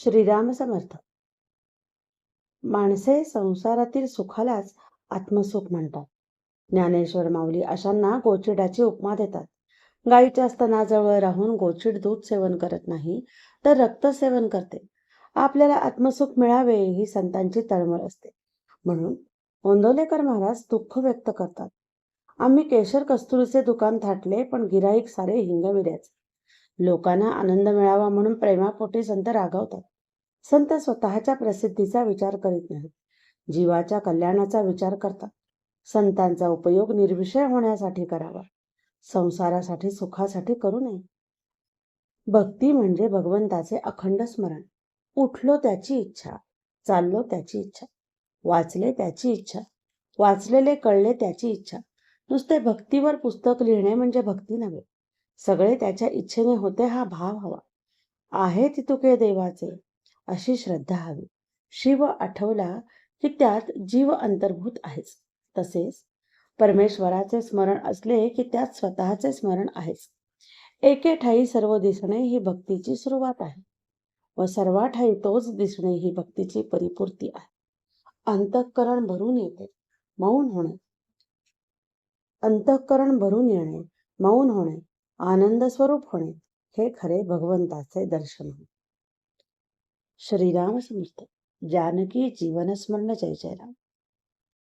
श्रीराम समर्थ. माणसे संसारातील सुखालाच आत्मसुख म्हणतात. ज्ञानेश्वर माऊली अशांना गोचिडाची उपमा देतात. गाईच्या स्तनाजवळ राहून गोचिड दूध सेवन करत नाही तर रक्त सेवन करते. आपल्याला आत्मसुख मिळावे ही संतांची तळमळ असते. म्हणून ओंदोलेकर महाराज दुःख व्यक्त करतात. आम्ही केशर कस्तुरीचे दुकान थाटले पण गिराईक सारे हिंगविड्याचे लोकांना आनंद मिळावा म्हणून प्रेमापोटी संत रागवतात. संत स्वतःच्या प्रसिद्धीचा विचार करीत नाहीत. जीवाच्या कल्याणाचा विचार करतात. संतांचा उपयोग निर्विषय होण्यासाठी करावा. संसारासाठी सुखासाठी करू नये. भक्ती म्हणजे भगवंताचे अखंड स्मरण. उठलो त्याची इच्छा चाललो त्याची इच्छा वाचले त्याची इच्छा वाचलेले कळले त्याची इच्छा. नुसते भक्तीवर पुस्तक लिहिणे म्हणजे भक्ती नव्हे. सगळे त्याच्या इच्छेने होते हा भाव हवा. आहे तितुके देवाचे अशी श्रद्धा हवी. शिव आठवला की त्यात जीव अंतर्भूत आहेच. तसेच परमेश्वराचे स्मरण असले की त्यात स्वतःचे स्मरण आहेच. एके ठाई सर्व दिसणे ही भक्तीची सुरुवात आहे व सर्वा ठाई तोच दिसणे ही भक्तीची परिपूर्ती आहे. अंतःकरण भरून येते मौन होणे. अंतःकरण भरून येणे मौन होणे आनंद स्वरूप होणे हे खरे भगवंताचे दर्शन श्रीराम समर्थ जानकी जीवन स्मरण जय जयराम.